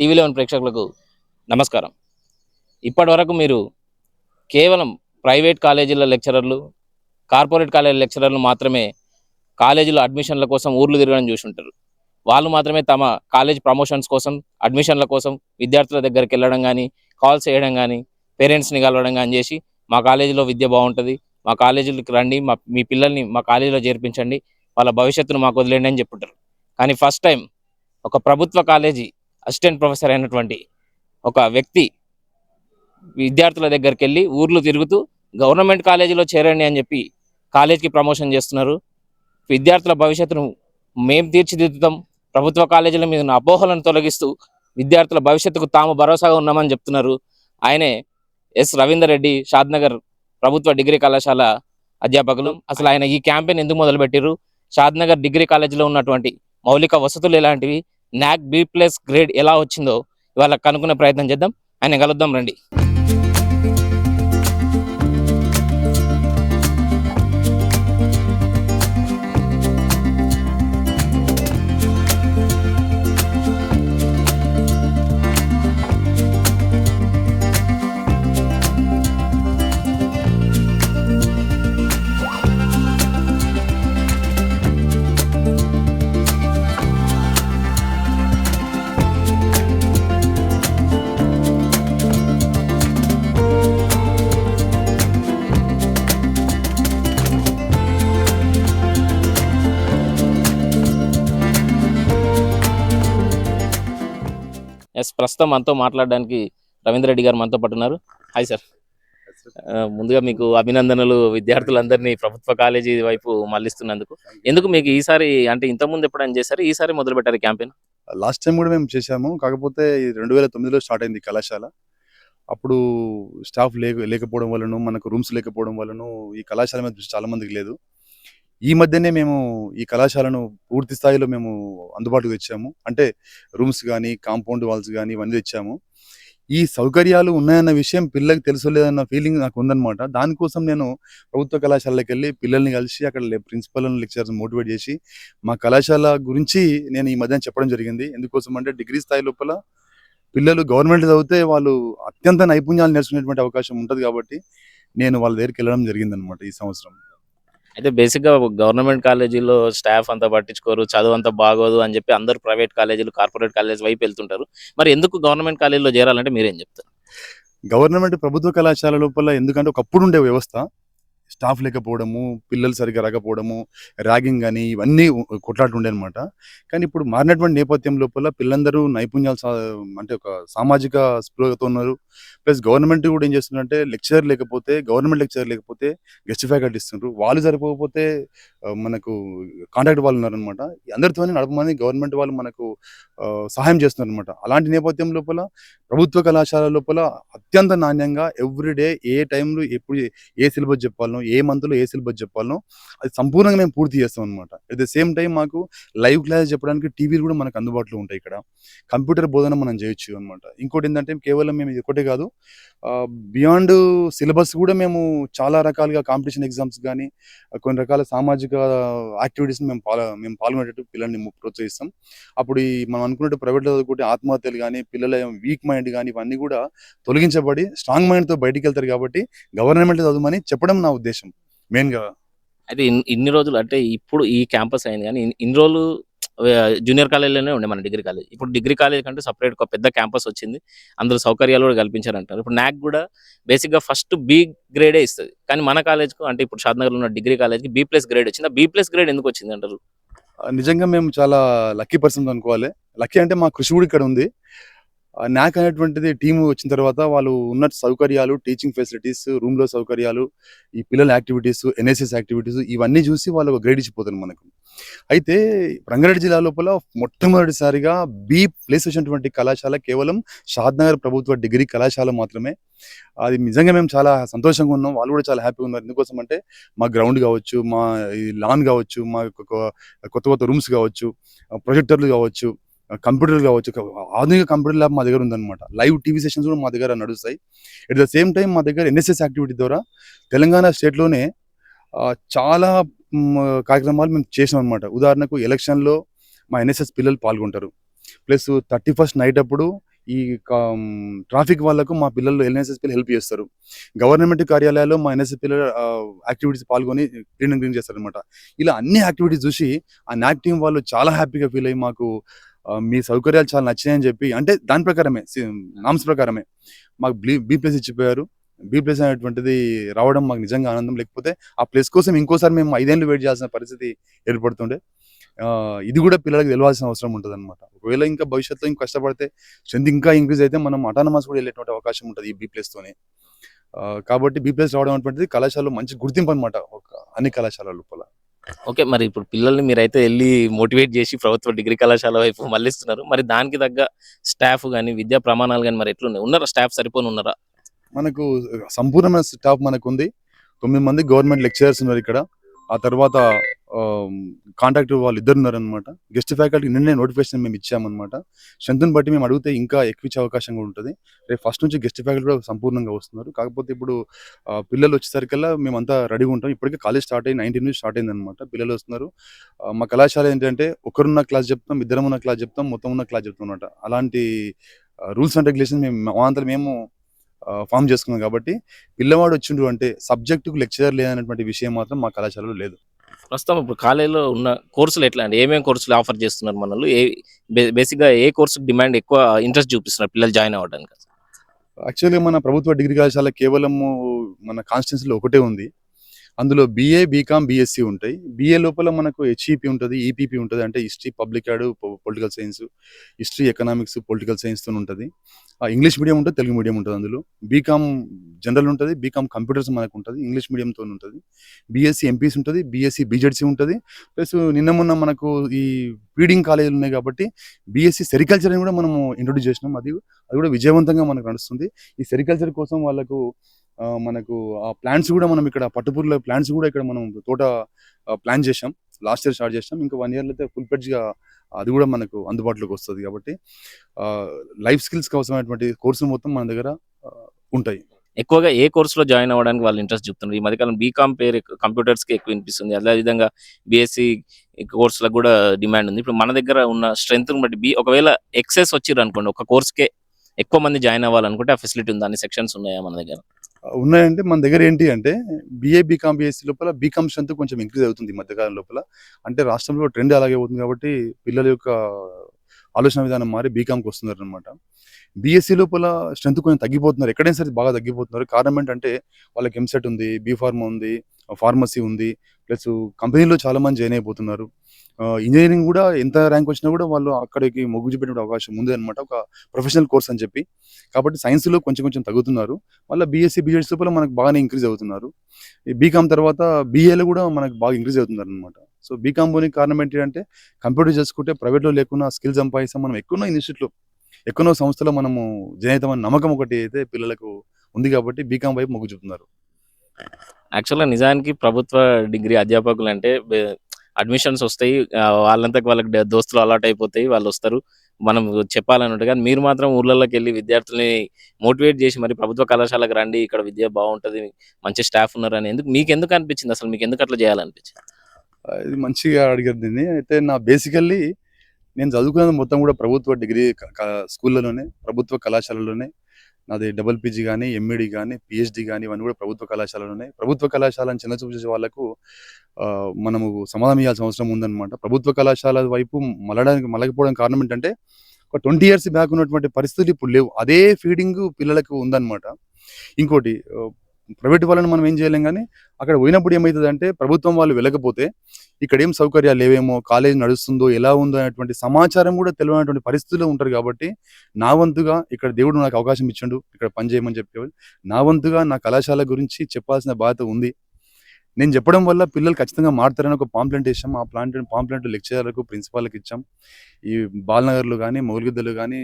టీవీలో ఉన్న ప్రేక్షకులకు నమస్కారం. ఇప్పటి వరకు మీరు కేవలం ప్రైవేట్ కాలేజీల లెక్చరర్లు కార్పొరేట్ కాలేజీ లెక్చరర్లు మాత్రమే కాలేజీలో అడ్మిషన్ల కోసం ఊర్లు తిరగడం చూసి ఉంటారు. వాళ్ళు మాత్రమే తమ కాలేజ్ ప్రమోషన్స్ కోసం అడ్మిషన్ల కోసం విద్యార్థుల దగ్గరికి వెళ్ళడం కానీ కాల్స్ చేయడం కానీ పేరెంట్స్ని కలవడం కానీ చేసి మా కాలేజీలో విద్య బాగుంటుంది మా కాలేజీలకు రండి మా మీ పిల్లల్ని మా కాలేజీలో చేర్పించండి వాళ్ళ భవిష్యత్తును మాకు వదిలేండి అని చెప్పుంటారు. కానీ ఫస్ట్ టైం ఒక ప్రభుత్వ కాలేజీ అసిస్టెంట్ ప్రొఫెసర్ అయినటువంటి ఒక వ్యక్తి విద్యార్థుల దగ్గరికి వెళ్ళి ఊర్లు తిరుగుతూ గవర్నమెంట్ కాలేజీలో చేరండి అని చెప్పి కాలేజీకి ప్రమోషన్ చేస్తున్నారు. విద్యార్థుల భవిష్యత్తును మేం తీర్చిదిద్దుతాం. ప్రభుత్వ కాలేజీల మీద ఉన్న అపోహలను తొలగిస్తూ విద్యార్థుల భవిష్యత్తుకు తాము భరోసాగా ఉన్నామని చెప్తున్నారు. ఆయనే ఎస్ రవీందర్ రెడ్డి షాద్నగర్ ప్రభుత్వ డిగ్రీ కళాశాల అధ్యాపకులు. అసలు ఆయన ఈ క్యాంపెయిన్ ఎందుకు మొదలుపెట్టారు షాద్నగర్ డిగ్రీ కాలేజీలో ఉన్నటువంటి మౌలిక వసతులు ఎలాంటివి? నాక్ బి ప్లస్ గ్రేడ్ ఎలా వచ్చిందో ఇవాళ కనుక్కునే ప్రయత్నం చేద్దాం. ఆయన కలుద్దాం రండి. ఎస్ ప్రస్తుతం మనతో మాట్లాడడానికి రవీంద్ర రెడ్డి గారు మనతో పాటు ఉన్నారు. Hi sir. ముందుగా మీకు అభినందనలు విద్యార్థులందరినీ ప్రభుత్వ కాలేజీ వైపు మళ్ళిస్తున్నందుకు. ఎందుకు మీకు ఈసారి అంటే ఇంతకుముందు ఎప్పుడైనా చేశారు? ఈసారి మొదలు పెట్టారు క్యాంపెయిన్? లాస్ట్ టైం కూడా మేము చేశాము. కాకపోతే రెండు వేల తొమ్మిదిలో స్టార్ట్ అయింది కళాశాల. అప్పుడు స్టాఫ్ లేక లేకపోవడం వలన మనకు రూమ్స్ లేకపోవడం వలన ఈ కళాశాల మీద దృష్టి చాలా మందికి లేదు. ఈ మధ్యనే మేము ఈ కళాశాలను పూర్తి స్థాయిలో మేము అందుబాటుకు తెచ్చాము. అంటే రూమ్స్ కానీ కాంపౌండ్ వాల్స్ కానీ ఇవన్నీ తెచ్చాము. ఈ సౌకర్యాలు ఉన్నాయన్న విషయం పిల్లలకు తెలుసు లేదన్న ఫీలింగ్ నాకు ఉందన్నమాట. దానికోసం నేను ప్రభుత్వ కళాశాలకి వెళ్ళి పిల్లల్ని కలిసి అక్కడ ప్రిన్సిపల్ లెక్చర్స్ మోటివేట్ చేసి మా కళాశాల గురించి నేను ఈ మధ్యన చెప్పడం జరిగింది. ఎందుకోసం అంటే డిగ్రీ స్థాయి లోపల పిల్లలు గవర్నమెంట్ చదివితే వాళ్ళు అత్యంత నైపుణ్యాలు నేర్చుకునేటువంటి అవకాశం ఉంటుంది కాబట్టి నేను వాళ్ళ దగ్గరికి వెళ్ళడం జరిగింది అనమాట ఈ సంవత్సరం. అయితే బేసిక్గా గవర్నమెంట్ కాలేజీలో స్టాఫ్ అంతా పట్టించుకోరు చదువు అంతా బాగోదు అని చెప్పి అందరు ప్రైవేట్ కాలేజీలు కార్పొరేట్ కాలేజ్ వైపు వెళ్తుంటారు. మరి ఎందుకు గవర్నమెంట్ కాలేజీలో చేరాలంటే మీరేం చెప్తారు? గవర్నమెంట్ ప్రభుత్వ కళాశాల లోపల ఎందుకంటే ఒకప్పుడు ఉండే వ్యవస్థ. స్టాఫ్ లేకపోవడము పిల్లలు సరిగ్గా రాకపోవడము ర్యాగింగ్ కానీ ఇవన్నీ కొట్లాట ఉండే అనమాట కానీ ఇప్పుడు మారినటువంటి నేపథ్యం లోపల పిల్లలందరూ నైపుణ్యాలు అంటే ఒక సామాజిక స్పృహతో ఉన్నారు. ప్లస్ గవర్నమెంట్ కూడా ఏం చేస్తుందంటే లెక్చర్ లేకపోతే గవర్నమెంట్ లెక్చర్ లేకపోతే గెస్ట్ ఫ్యాకల్టీ ఇస్తున్నారు వాళ్ళు సరిపోకపోతే మనకు కాంటాక్ట్ వాళ్ళు ఉన్నారనమాట అందరితోనే నడపమని గవర్నమెంట్ వాళ్ళు మనకు సహాయం చేస్తున్నారు అనమాట అలాంటి నేపథ్యం లోపల ప్రభుత్వ కళాశాల లోపల అత్యంత నాణ్యంగా ఎవ్రీడే ఏ టైంలో ఎప్పుడు ఏ సిలబస్ చెప్పాలనో ఏ మంత్లో ఏ సిలబస్ చెప్పాలనో అది సంపూర్ణంగా మేము పూర్తి చేస్తాం అనమాట అట్ ద సేమ్ టైం మాకు లైవ్ క్లాస్ చెప్పడానికి టీవీలు కూడా మనకు అందుబాటులో ఉంటాయి ఇక్కడ. కంప్యూటర్ బోధన మనం చేయొచ్చు అనమాట ఇంకోటి ఏంటంటే కేవలం మేము ఇది ఒకటే కాదు బియాండ్ సిలబస్ కూడా మేము చాలా రకాలుగా కాంపిటీషన్ ఎగ్జామ్స్ కానీ కొన్ని రకాల సామాజిక యాక్టివిటీస్ మేము పాల మేము పాల్గొనేటట్టు పిల్లల్ని ప్రోత్సహిస్తాం. అప్పుడు ఈ మనం అనుకున్నట్టు ప్రైవేట్లో చదువుకుంటే ఆత్మహత్యలు కానీ పిల్లల వీక్ మైండ్ కానీ ఇవన్నీ కూడా తొలగించబడి స్ట్రాంగ్ మైండ్తో బయటికి వెళ్తారు కాబట్టి గవర్నమెంట్ చదవమని చెప్పడం నా ఉద్దేశం. మెయిన్గా అయితే ఇన్- ఇన్ని రోజులు అంటే ఇప్పుడు ఈ క్యాంపస్ అయింది కానీ ఇన్- ఇన్ని రోజులు జూనియర్ కాలేజీలోనే ఉండే మన డిగ్రీ కాలేజ్. ఇప్పుడు డిగ్రీ కాలేజ్ కంటే సపరేట్ ఒక పెద్ద క్యాంపస్ వచ్చింది. అందులో సౌకర్యాలు కూడా కల్పించారంటారు. ఇప్పుడు నాక్ కూడా బేసిక్గా ఫస్ట్ బి గ్రేడే ఇస్తుంది. కానీ మన కాలేజ్కు అంటే ఇప్పుడు షాద్నగర్లో ఉన్న డిగ్రీ కాలేజ్కి బి ప్లస్ గ్రేడ్ వచ్చింది? బి ప్లస్ గ్రేడ్ ఎందుకు వచ్చింది అంటారు? నిజంగా మేము చాలా లక్కీ పర్సన్స్ అనుకోవాలి. లక్కీ అంటే మా కృషి కూడా ఇక్కడ ఉంది. నాక్ అనేటువంటిది టీం వచ్చిన తర్వాత వాళ్ళు ఉన్న సౌకర్యాలు టీచింగ్ ఫెసిలిటీస్ రూమ్లో సౌకర్యాలు ఈ పిల్లల యాక్టివిటీస్ ఎన్ఎస్ఎస్ యాక్టివిటీస్ ఇవన్నీ చూసి వాళ్ళు ఒక గ్రేడ్ ఇచ్చిపోతారు మనకు. అయితే రంగారెడ్డి జిల్లా లోపల మొట్టమొదటిసారిగా బి ప్లేస్ వచ్చినటువంటి కళాశాల కేవలం షాద్నగర్ ప్రభుత్వ డిగ్రీ కళాశాల మాత్రమే. అది నిజంగా మేము చాలా సంతోషంగా ఉన్నాం. వాళ్ళు కూడా చాలా హ్యాపీగా ఉన్నారు. ఎందుకోసం అంటే మా గ్రౌండ్ కావచ్చు మా ఈ లాన్ కావచ్చు మా కొ- కొత్త కొత్త రూమ్స్ కావచ్చు ప్రొజెక్టర్లు కావచ్చు కంప్యూటర్లు కావచ్చు ఆధునిక కంప్యూటర్ ల్యాబ్ మా దగ్గర ఉందన్నమాట. లైవ్ టీవీ సెషన్స్ కూడా మా దగ్గర నడుస్తాయి. ఎట్ ద సేమ్ టైం మా దగ్గర ఎన్ఎస్ఎస్ యాక్టివిటీ ద్వారా తెలంగాణ స్టేట్లోనే చాలా కార్యక్రమాలు మేము చేసాం అనమాట ఉదాహరణకు ఎలక్షన్లో మా ఎన్ఎస్ఎస్ పిల్లలు పాల్గొంటారు. ప్లస్ థర్టీ ఫస్ట్ నైట్ అప్పుడు ఈ ట్రాఫిక్ వాళ్ళకు మా పిల్లలు ఎన్ఎస్ఎస్ పిల్లలు హెల్ప్ చేస్తారు. గవర్నమెంట్ కార్యాలయాల్లో మా ఎన్ఎస్ఎస్ పిల్లలు యాక్టివిటీస్ పాల్గొని క్లీన్ క్లీన్ చేస్తారు అనమాట ఇలా అన్ని యాక్టివిటీస్ చూసి ఆ నాక్ టీం వాళ్ళు చాలా హ్యాపీగా ఫీల్ అయ్యి మాకు మీ సౌకర్యాలు చాలా నచ్చినాయని చెప్పి అంటే దాని ప్రకారమే నామ్స్ ప్రకారమే. మాకు బీ బీ ప్లేస్ ఇచ్చిపోయారు. బీ ప్లేస్ అనేటువంటిది రావడం మాకు నిజంగా ఆనందం. లేకపోతే ఆ ప్లేస్ కోసం ఇంకోసారి మేము ఐదేళ్ళు వెయిట్ చేయాల్సిన పరిస్థితి ఏర్పడుతుండే. ఇది కూడా పిల్లలకు తెలియాల్సిన అవసరం ఉంటుంది అనమాట ఒకవేళ ఇంకా భవిష్యత్తులో ఇంకా కష్టపడితే స్ట్రెంత్ ఇంకా ఇంక్రీజ్ అయితే మనం అటానమస్ కూడా వెళ్ళేటువంటి అవకాశం ఉంటుంది ఈ బీ ప్లేస్తోనే. కాబట్టి బీ ప్లేస్ రావడం అనేటువంటిది కళాశాలలో మంచి గుర్తింపు అనమాట ఒక అన్ని కళాశాలల లోపల. ఓకే మరి ఇప్పుడు పిల్లల్ని మీరైతే వెళ్ళి మోటివేట్ చేసి ప్రభుత్వ డిగ్రీ కళాశాల వైపు మళ్ళిస్తున్నారు. మరి దానికి తగ్గ స్టాఫ్ కానీ విద్యా ప్రమాణాలు కానీ మరి ఎట్లున్నాయి? ఉన్నారా? స్టాఫ్ సరిపోని ఉన్నారా? మనకు సంపూర్ణమైన స్టాఫ్ మనకు ఉంది తొమ్మిది మంది గవర్నమెంట్ లెక్చరర్స్ ఉన్నారు ఇక్కడ. ఆ తర్వాత కాంటాక్ట్ వాళ్ళు ఇద్దరు ఉన్నారనమాట గెస్ట్ ఫ్యాకల్టీ నిన్నే నోటిఫికేషన్ మేము ఇచ్చామన్నమాట. స్ట్రెంత్ని బట్టి మేము అడిగితే ఇంకా ఎక్కువ ఇచ్చే అవకాశం కూడా ఉంటుంది. రేపు ఫస్ట్ నుంచి గెస్ట్ ఫ్యాకల్టీ కూడా సంపూర్ణంగా వస్తున్నారు. కాకపోతే ఇప్పుడు పిల్లలు వచ్చేసరికల్లా మేమంతా రెడీగా ఉంటాం. ఇప్పటికే కాలేజ్ స్టార్ట్ అయ్యి నైన్టీన్ నుంచి స్టార్ట్ అయింది అనమాట పిల్లలు వస్తున్నారు. మా కళాశాల ఏంటంటే ఒకరున్న క్లాస్ చెప్తాం ఇద్దరం ఉన్న క్లాస్ చెప్తాం మొత్తం ఉన్న క్లాస్ చెప్తాం అనమాట అలాంటి రూల్స్ అండ్ రెగ్యులేషన్ మేము మా మేము ఫామ్ చేసుకున్నాం కాబట్టి పిల్లవాడు వచ్చిండు అంటే సబ్జెక్టుకు లెక్చరర్ లేదనేటువంటి విషయం మాత్రం మా కళాశాలలో లేదు. ప్రస్తుతం ఇప్పుడు కాలేజీలో ఉన్న కోర్సులు ఎట్లా అండి? ఏమేమి కోర్సులు ఆఫర్ చేస్తున్నారు మనల్ని? ఏ బేసిక్గా ఏ కోర్సు డిమాండ్ ఎక్కువ ఇంట్రెస్ట్ చూపిస్తున్నారు పిల్లలు జాయిన్ అవ్వడానికి? యాక్చువల్గా మన ప్రభుత్వ డిగ్రీ కళాశాల కేవలము మన కాన్స్టిట్యూన్సీలో ఒకటే ఉంది. అందులో బీఏ బీకామ్ బీఎస్సీ ఉంటాయి. బీఏ లోపల మనకు హెచ్ఈపి ఉంటుంది ఈపీపీ ఉంటుంది అంటే history public ad political science history economics political సైన్స్తో ఉంటుంది. ఆ, ఇంగ్లీష్ మీడియం ఉంటుంది తెలుగు మీడియం ఉంటుంది అందులో. బీకామ్ జనరల్ ఉంటుంది బీకామ్ కంప్యూటర్స్ మనకు ఉంటుంది ఇంగ్లీష్ మీడియంతో ఉంటుంది. బీఎస్సీ ఎంపీసీ ఉంటుంది బీఎస్సీ బీజెడ్సీ ఉంటుంది. ప్లస్ నిన్న మొన్న మనకు ఈ ఫీడింగ్ కాలేజీలు ఉన్నాయి కాబట్టి బీఎస్సీ సెరికల్చర్ అని కూడా మనము ఇంట్రొడ్యూస్ చేసినాం. అది అది కూడా విజయవంతంగా మనకు నడుస్తుంది. ఈ సెరికల్చర్ కోసం వాళ్ళకు మనకు ఆ ప్లాంట్స్ కూడా మనం ఇక్కడ పట్టుపూర్ల ప్లాంట్స్ కూడా ఇక్కడ మనం తోట ప్లాన్ చేసాం లాస్ట్ ఇయర్ స్టార్ట్ చేసాం ఇంకా వన్ ఇయర్లో అయితే ఫుల్ పెడ్జ్గా అది కూడా మనకు అందుబాటులోకి వస్తుంది కాబట్టి లైఫ్ స్కిల్స్కి అవసరమైనటువంటి కోర్సులు మొత్తం మన దగ్గర ఉంటాయి. ఎక్కువగా ఏ కోర్సులో జాయిన్ అవ్వడానికి వాళ్ళు ఇంట్రెస్ట్ చూపుతున్నారు? ఈ మధ్యకాలం బీకామ్ పేరు కంప్యూటర్స్కి ఎక్కువ వినిపిస్తుంది. అదే విధంగా బీఎస్సీ కోర్సులకు కూడా డిమాండ్ ఉంది. ఇప్పుడు మన దగ్గర ఉన్న స్ట్రెంత్ బట్టి బి ఒకవేళ ఎక్సెస్ వచ్చిర్రు అనుకోండి ఒక కోర్స్కే ఎక్కువ మంది జాయిన్ అవ్వాలనుకుంటే ఆ ఫెసిలిటీ ఉంది? అన్ని సెక్షన్స్ ఉన్నాయా మన దగ్గర? ఉన్నాయంటే మన దగ్గర ఏంటి అంటే బీఏ బీకామ్ బీఎస్సీ లోపల బీకామ్ స్ట్రెంత్ కొంచెం ఇంక్రీజ్ అవుతుంది మధ్యకాలం లోపల. అంటే రాష్ట్రంలో ట్రెండ్ అలాగే అవుతుంది కాబట్టి పిల్లల యొక్క ఆలోచన విధానం మారి బీకామ్కి వస్తున్నారు అనమాట బీఎస్సీ లోపల స్ట్రెంత్ కొంచెం తగ్గిపోతున్నారు. ఎక్కడైనా సరే బాగా తగ్గిపోతున్నారు. కారణం ఏంటంటే వాళ్ళకి ఎంసెట్ ఉంది బీఫార్మా ఉంది ఫార్మసీ ఉంది ప్లస్ కంపెనీలో చాలా మంది జాయిన్ అయిపోతున్నారు. ఇంజనీరింగ్ కూడా ఎంత ర్యాంక్ వచ్చినా కూడా వాళ్ళు అక్కడికి మొగ్గు చూపెట్టే అవకాశం ఉంది అనమాట ఒక ప్రొఫెషనల్ కోర్స్ అని చెప్పి. కాబట్టి సైన్స్లో కొంచెం కొంచెం తగ్గుతున్నారు. మళ్ళీ బీఎస్సీ బీఎడ్స్ లోపల మనకు బాగానే ఇంక్రీజ్ అవుతున్నారు. ఈ బీకామ్ తర్వాత బీఏలో కూడా మనకు బాగా ఇంక్రీజ్ అవుతున్నారు అనమాట సో బీకామ్ పోనీ కారణం ఏంటి అంటే కంప్యూటర్ చేసుకుంటే ప్రైవేట్లో లేకున్నా స్కిల్ సంపాదిస్తాం మనం ఎక్కువ ఇన్స్టిట్యూట్లో ఎక్కడో సంస్థలో మనము జాయిన్ నమ్మకం ఒకటి అయితే పిల్లలకు ఉంది కాబట్టి బీకామ్ వైపు మొగ్గు చూపుతున్నారు. యాక్చువల్గా నిజానికి ప్రభుత్వ డిగ్రీ అధ్యాపకులు అంటే అడ్మిషన్స్ వస్తాయి. వాళ్ళంతా వాళ్ళకి దోస్తులు అలాట్ అయిపోతాయి. వాళ్ళు వస్తారు. మనం చెప్పాలన్నట్టు కానీ మీరు మాత్రం ఊర్లలోకి వెళ్ళి విద్యార్థుల్ని మోటివేట్ చేసి మరి ప్రభుత్వ కళాశాలకు రండి. ఇక్కడ విద్య బాగుంటుంది. మంచి స్టాఫ్ ఉన్నారని ఎందుకు మీకు ఎందుకు అనిపించింది? అసలు మీకు ఎందుకు అట్లా చేయాలనిపించింది? ఇది మంచిగా అడిగారు దీన్ని. అయితే నా బేసికల్లీ నేను చదువుకున్నది మొత్తం కూడా ప్రభుత్వ డిగ్రీ స్కూళ్ళలోనే ప్రభుత్వ కళాశాలలోనే. నాది డబుల్ పీజీ కానీ ఎంఈడి కానీ పిహెచ్డి కానీ ఇవన్నీ కూడా ప్రభుత్వ కళాశాలలు ఉన్నాయి. ప్రభుత్వ కళాశాలను చిన్న చూపు చేసే వాళ్ళకు ఆ, మనము సమాధానం ఇవ్వాల్సిన అవసరం ఉందన్నమాట. ప్రభుత్వ కళాశాల వైపు మలడానికి మలకపోవడం కారణం ఏంటంటే ఒక ట్వంటీ ఇయర్స్ బ్యాక్ ఉన్నటువంటి పరిస్థితులు ఇప్పుడు లేవు. అదే ఫీడింగ్ పిల్లలకు ఉందన్నమాట. ఇంకోటి ప్రైవేట్ వాళ్ళని మనం ఏం చేయలేం కానీ అక్కడ పోయినప్పుడు ఏమవుతుందంటే ప్రభుత్వం వాళ్ళు వెళ్ళకపోతే ఇక్కడ ఏం సౌకర్యాలు లేవేమో కాలేజ్ నడుస్తుందో ఎలా ఉందో అనేటువంటి సమాచారం కూడా తెలియనటువంటి పరిస్థితుల్లో ఉంటారు కాబట్టి నా వంతుగా ఇక్కడ దేవుడు నాకు అవకాశం ఇచ్చిండు ఇక్కడ పని చేయమని చెప్పేవాళ్ళు నా వంతుగా నా కళాశాల గురించి చెప్పాల్సిన బాధ్యత ఉంది. నేను చెప్పడం వల్ల పిల్లలు ఖచ్చితంగా మారుతారని ఒక పాంప్లెంట్ ఇచ్చాం ఆ ప్లాంట్ పాంప్లెంట్ లెక్చరర్లకు ప్రిన్సిపాల్కి ఇచ్చాం. ఈ బాలనగర్లు కానీ మౌలిగిద్దలు కానీ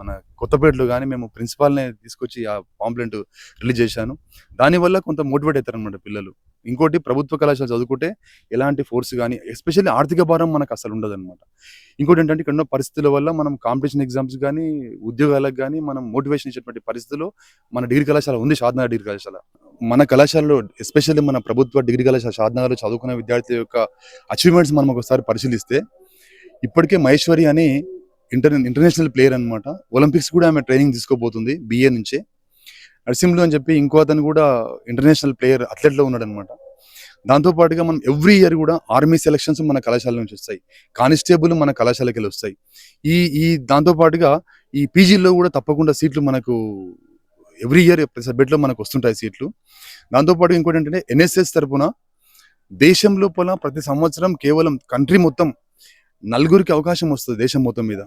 మన కొత్తపేటలో కానీ మేము ప్రిన్సిపాల్ని తీసుకొచ్చి ఆ పాంప్లెంట్ రిలీజ్ చేశాను. దానివల్ల కొంత మోటివేట్ అవుతారనమాట పిల్లలు. ఇంకోటి ప్రభుత్వ కళాశాల చదువుకుంటే ఎలాంటి ఫోర్స్ కానీ ఎస్పెషల్లీ ఆర్థిక భారం మనకు అసలు ఉండదు అనమాట ఇంకోటి ఏంటంటే ఇక్కడ ఉన్న పరిస్థితుల వల్ల మనం కాంపిటీషన్ ఎగ్జామ్స్ కానీ ఉద్యోగాలకు కానీ మనం మోటివేషన్ ఇచ్చేటువంటి పరిస్థితుల్లో మన డిగ్రీ కళాశాల ఉంది షాద్నగర్ డిగ్రీ కళాశాల. మన కళాశాలలో ఎస్పెషల్లీ మన ప్రభుత్వ డిగ్రీ కళాశాల షాద్నగర్లో చదువుకున్న విద్యార్థి యొక్క అచీవ్మెంట్స్ మనం ఒకసారి పరిశీలిస్తే ఇప్పటికే మహేశ్వరి అని ఇంటర్ ఇంటర్నేషనల్ ప్లేయర్ అనమాట ఒలింపిక్స్ కూడా ఆమె ట్రైనింగ్ తీసుకోబోతుంది బిఏ నుంచే. నరసింహులు అని చెప్పి ఇంకో అతను కూడా ఇంటర్నేషనల్ ప్లేయర్ అథ్లెట్లో ఉన్నాడు అనమాట దాంతో పాటుగా మనం ఎవ్రీ ఇయర్ కూడా ఆర్మీ సెలక్షన్స్ మన కళాశాల నుంచి వస్తాయి. కానిస్టేబుల్ మన కళాశాలకి వెళ్ళి వస్తాయి. ఈ ఈ దాంతోపాటుగా ఈ పీజీలో కూడా తప్పకుండా సీట్లు మనకు ఎవ్రీ ఇయర్ ప్రతి సబ్జెక్ట్లో మనకు వస్తుంటాయి సీట్లు. దాంతోపాటు ఇంకోటి ఏంటంటే ఎన్ఎస్ఎస్ తరఫున దేశం లోపల ప్రతి సంవత్సరం కేవలం కంట్రీ మొత్తం నలుగురికి అవకాశం వస్తుంది దేశం మొత్తం మీద.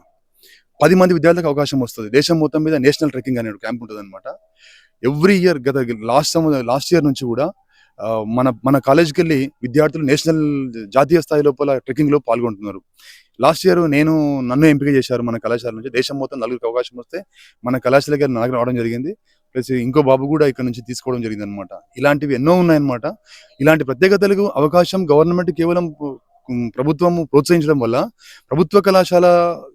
పది మంది విద్యార్థులకు అవకాశం వస్తుంది. దేశం మొత్తం మీద నేషనల్ ట్రెక్కింగ్ అనే క్యాంప్ ఉంటుంది అనమాట ఎవ్రీ ఇయర్ గత లాస్ట్ లాస్ట్ ఇయర్ నుంచి కూడా మన మన కాలేజ్కి వెళ్ళి విద్యార్థులు నేషనల్ జాతీయ స్థాయి లోపల ట్రెక్కింగ్లో పాల్గొంటున్నారు. లాస్ట్ ఇయర్ నేను నన్ను ఎంపిక చేశారు మన కళాశాల నుంచి. దేశం మొత్తం నలుగురికి అవకాశం వస్తే మన కళాశాలకి నాకు రావడం జరిగింది. ప్లస్ ఇంకో బాబు కూడా ఇక్కడ నుంచి తీసుకోవడం జరిగింది అనమాట ఇలాంటివి ఎన్నో ఉన్నాయన్నమాట. ఇలాంటి ప్రత్యేకతలకు అవకాశం గవర్నమెంట్ కేవలం ప్రభుత్వం ప్రోత్సహించడం వల్ల ప్రభుత్వ కళాశాల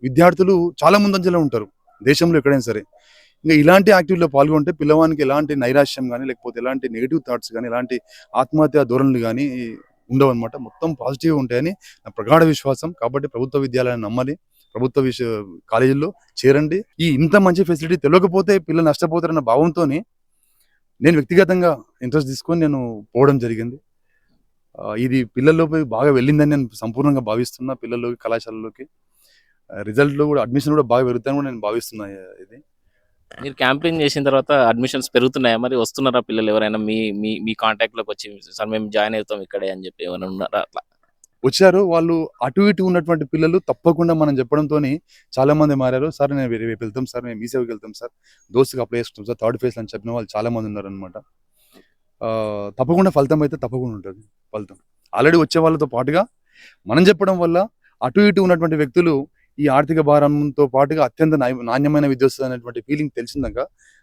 విద్యార్థులు చాలా ముందంజలో ఉంటారు దేశంలో ఎక్కడైనా సరే. ఇంకా ఇలాంటి యాక్టివిటీలో పాల్గొంటే పిల్లవానికి ఎలాంటి నైరాశ్యం కానీ లేకపోతే ఎలాంటి నెగిటివ్ థాట్స్ కానీ ఎలాంటి ఆత్మహత్య ధోరణులు కానీ ఉండవు అనమాట మొత్తం పాజిటివ్ ఉంటాయని నా ప్రగాఢ విశ్వాసం. కాబట్టి ప్రభుత్వ విద్యాలయాన్ని నమ్మాలి. ప్రభుత్వ విష కాలేజీల్లో చేరండి. ఈ ఇంత మంచి ఫెసిలిటీ తెలియకపోతే పిల్లలు నష్టపోతారన్న భావంతో నేను వ్యక్తిగతంగా ఇంట్రెస్ట్ తీసుకొని నేను పోవడం జరిగింది. ఇది పిల్లల్లోకి బాగా వెళ్ళిందని నేను సంపూర్ణంగా భావిస్తున్నా పిల్లల్లోకి కళాశాలలోకి రిజల్ట్లో కూడా అడ్మిషన్ కూడా బాగా పెరుగుతాయని కూడా నేను భావిస్తున్నా ఇది. మీరు క్యాంపెయిన్ చేసిన తర్వాత అడ్మిషన్స్ పెరుగుతున్నాయా? మరి వస్తున్నారా పిల్లలు ఎవరైనా? మీ మీ మీ కాంటాక్ట్లోకి వచ్చి సార్ మేము జాయిన్ అవుతాం ఇక్కడే అని చెప్పి ఎవరైనా ఉన్నారా అట్లా? వచ్చారు. వాళ్ళు అటు ఇటు ఉన్నటువంటి పిల్లలు తప్పకుండా మనం చెప్పడంతో చాలా మంది మారారు. సార్ నేను వేరే వెళ్తాం సార్ మేము మీ సేవకి వెళ్తాం సార్. దోస్తుకి అప్లై చేసుకుంటాం సార్ థర్డ్ ఫేజ్ అని చెప్పిన వాళ్ళు చాలా మంది ఉన్నారు అనమాట తప్పకుండా ఫలితం అయితే తప్పకుండా ఉంటుంది. ఫలితం. ఆల్రెడీ వచ్చే వాళ్ళతో పాటుగా మనం చెప్పడం వల్ల అటు ఇటు ఉన్నటువంటి వ్యక్తులు ఈ ఆర్థిక భారంతో పాటుగా అత్యంత నాణ్యమైన విద్య అనేటువంటి ఫీలింగ్ తెలిసిందాక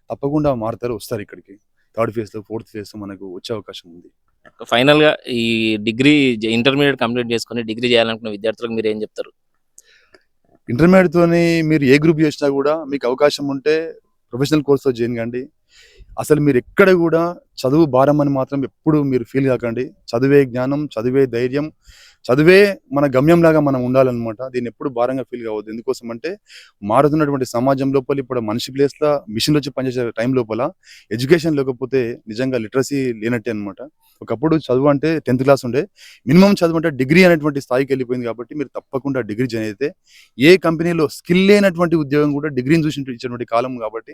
తప్పకుండా మారుతారు వస్తారు ఇక్కడికి. థర్డ్ ఫేజ్లో ఫోర్త్ ఫేజ్లో మనకు వచ్చే అవకాశం ఉంది. ఫైనల్గా ఈ డిగ్రీ ఇంటర్మీడియట్ కంప్లీట్ చేసుకొని డిగ్రీ చేయాలనుకున్న విద్యార్థులకు మీరు ఏం చెప్తారు? ఇంటర్మీడియట్ తోని మీరు ఏ గ్రూప్ చేసినా కూడా మీకు అవకాశం ఉంటే ప్రొఫెషనల్ కోర్స్లో జాయిన్ కండి. అసలు మీరు ఎక్కడ కూడా చదువు భారం అని మాత్రం ఎప్పుడు మీరు ఫీల్ కాకండి. చదివే జ్ఞానం చదివే ధైర్యం చదివే మన గమ్యం లాగా మనం ఉండాలన్నమాట. దీన్ని ఎప్పుడు భారంగా ఫీల్ కావద్దు. ఎందుకోసం అంటే మారుతున్నటువంటి సమాజం లోపల ఇప్పుడు మనిషి ప్లేస్ మిషన్ వచ్చి పనిచేసే టైం లోపల ఎడ్యుకేషన్ లేకపోతే నిజంగా లిటరసీ లేనట్టే అనమాట ఒకప్పుడు చదువు అంటే టెన్త్ క్లాస్ ఉండే. మినిమం చదువు అంటే డిగ్రీ అనేటువంటి స్థాయికి వెళ్ళిపోయింది కాబట్టి మీరు తప్పకుండా డిగ్రీ జాయిన్ అయితే ఏ కంపెనీలో స్కిల్ లేనటువంటి ఉద్యోగం కూడా డిగ్రీని చూసి ఇచ్చినటువంటి కాలం కాబట్టి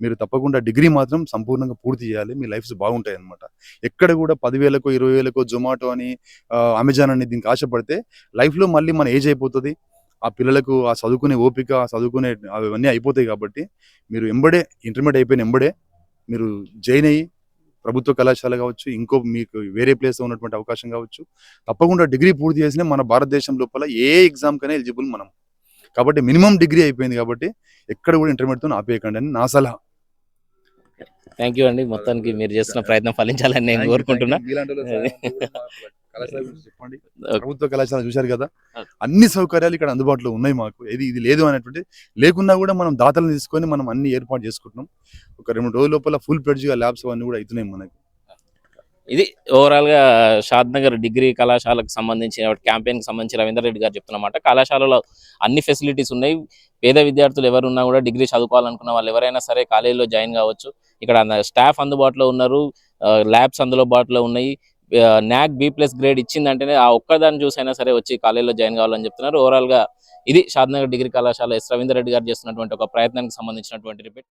మీరు తప్పకుండా డిగ్రీ మాత్రం సంపూర్ణంగా పూర్తి చేయాలి. మీ లైఫ్స్ బాగుంటాయి అనమాట ఎక్కడ కూడా పదివేలకో ఇరవై వేలకో జొమాటో అని ఆ, అమెజాన్ అని దీనికి ఆశపడితే లైఫ్లో మళ్ళీ మన ఏజ్ అయిపోతుంది. ఆ పిల్లలకు ఆ చదువుకునే ఓపిక ఆ చదువుకునే అవన్నీ అయిపోతాయి కాబట్టి మీరు ఎంబడే ఇంటర్మీడియట్ అయిపోయిన ఎంబడే మీరు జాయిన్ అయ్యి ప్రభుత్వ కళాశాల కావచ్చు ఇంకో మీకు వేరే ప్లేస్లో ఉన్నటువంటి అవకాశం కావచ్చు తప్పకుండా డిగ్రీ పూర్తి చేసిన మన భారతదేశం లోపల ఏ ఎగ్జామ్ కైనా ఎలిజిబుల్ మనం. కాబట్టి మినిమం డిగ్రీ అయిపోయింది కాబట్టి ఎక్కడ కూడా ఇంటర్మీడియట్తో ఆపేయకండి అని నా సలహా. థ్యాంక్ యూ అండి. మొత్తానికి మీరు చేస్తున్న ప్రయత్నం ఫలించాలని నేను కోరుకుంటున్నా. చెప్పండి. Okay. ప్రభుత్వ కళాశాల చూశారు కదా. అన్ని సౌకర్యాలు ఇక్కడ అందుబాటులో ఉన్నాయి మాకు. ఏది ఇది లేదు అనేటువంటి లేకున్నా కూడా మనం దాతలను తీసుకొని మనం అన్ని ఏర్పాటు చేసుకుంటున్నాం. ఒక రెండు రోజుల లోపల ఫుల్గా ల్యాబ్స్ అవన్నీ కూడా అవుతున్నాయి మనకి. ఇది ఓవరాల్గా షాద్ నగర్ డిగ్రీ కళాశాలకు సంబంధించిన క్యాంపెయిన్కి సంబంధించి రవీందర్ రెడ్డి గారు చెప్తున్నమాట కళాశాలలో అన్ని ఫెసిలిటీస్ ఉన్నాయి. పేద విద్యార్థులు ఎవరున్నా కూడా డిగ్రీ చదువుకోవాలనుకున్న వాళ్ళు ఎవరైనా సరే కాలేజీలో జాయిన్ కావచ్చు. ఇక్కడ స్టాఫ్ అందుబాటులో ఉన్నారు. ల్యాబ్స్ అందుబాటులో ఉన్నాయి. నాక్ బి ప్లస్ గ్రేడ్ ఇచ్చిందంటేనే ఆ ఒక్కదాన్ని చూసైనా సరే వచ్చి కాలేజీలో జాయిన్ కావాలని చెప్తున్నారు. ఓవరాల్గా ఇది షాద్నగర్ డిగ్రీ కళాశాల ఎస్ రవీందర్ రెడ్డి గారు చేస్తున్నటువంటి ఒక ప్రయత్నానికి సంబంధించినటువంటి రిపీట్